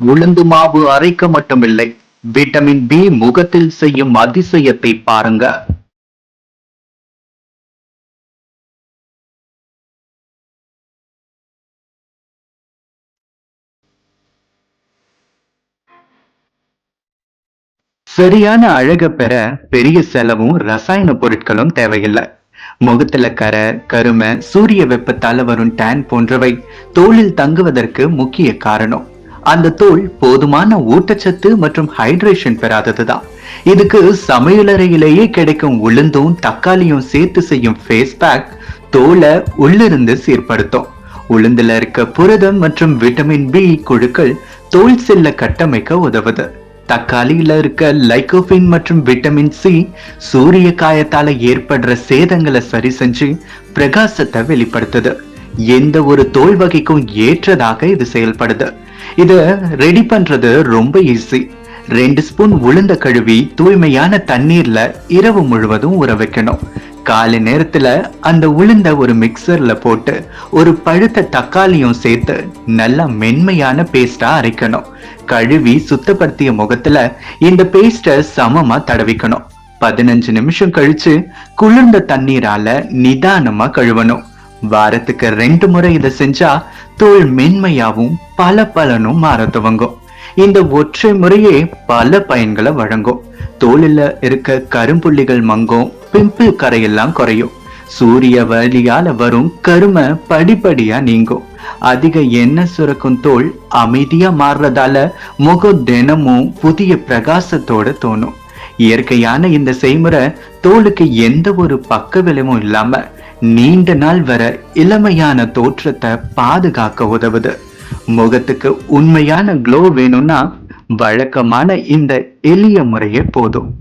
உளுந்து மாவு அரைக்க மட்டுமில்லை. விட்டமின் பி முகத்தில் செய்யும் அதிசயத்தை பாருங்க. சரியான அழக பெற பெரிய செலவும் ரசாயன பொருட்களும் தேவையில்லை. முகத்துல கரை கருமை சூரிய வெப்பத்தால வரும் டேன் போன்றவை தோளில் தங்குவதற்கு முக்கிய காரணம். அந்த தோல் போதுமான ஊட்டச்சத்து மற்றும் ஹைட்ரேஷன் பெறாததுதான். இதுக்கு சமையலறையிலேயே கிடைக்கும் உளுந்தும் தக்காளியும் சேர்த்து செய்யும் ஃபேஸ் பேக் தோலை உள்ளிருந்து சீர்படுத்தும். உளுந்துல இருக்க புரதம் மற்றும் விட்டமின் பி குழுக்கள் தோல் செல்ல கட்டமைக்க உதவுது. தக்காளியில இருக்க லைகோபின் மற்றும் விட்டமின் சி சூரிய காயத்தால ஏற்படுற சேதங்களை சரி செஞ்சு பிரகாசத்தை வெளிப்படுத்துது. எந்த ஒரு தோல் வகைக்கும் ஏற்றதாக இது செயல்படுது. இதை ரெடி பண்றது ரொம்ப ஈஸி ரெண்டு ஸ்பூன் உளுந்த கழுவி தூய்மையான தண்ணீர்ல இரவு முழுவதும் உற வைக்கணும். காலை நேரத்துல அந்த உளுந்த ஒரு மிக்சர்ல போட்டு ஒரு பழுத்த தக்காளியும் சேர்த்து நல்லா மென்மையான பேஸ்டா அரைக்கணும். கழுவி சுத்தப்படுத்திய முகத்துல இந்த பேஸ்டை சமமா தடவிக்கணும். பதினஞ்சு நிமிஷம் கழிச்சு குளிர்ந்த தண்ணீரால நிதானமா கழுவணும். வாரத்துக்கு ரெண்டு முறை இதை செஞ்சா தோல் மென்மையாவும் பல பலனும் மாற துவங்கும். இந்த ஒற்றை முறையே பல பயன்களை வழங்கும். தோலில் இருக்க கரும்புள்ளிகள் மங்கும் பிம்பிள் கரையெல்லாம் குறையும். சூரிய வழியால வரும் கருமை படிப்படியா நீங்கும். அதிக எண்ணெய் சுரக்கும் தோல் அமைதியா மாறுறதால முகம் தினமும் புதிய பிரகாசத்தோட தோணும். இயற்கையான இந்த செய்முறை தோலுக்கு எந்த ஒரு பக்க விளைவும் இல்லாம நீண்ட நாள் வர இளமையான தோற்றத்தை பாதுகாக்க உதவுது. முகத்துக்கு உண்மையான க்ளோ வேணும்னா வழக்கமான இந்த எளிய முறையே போதும்.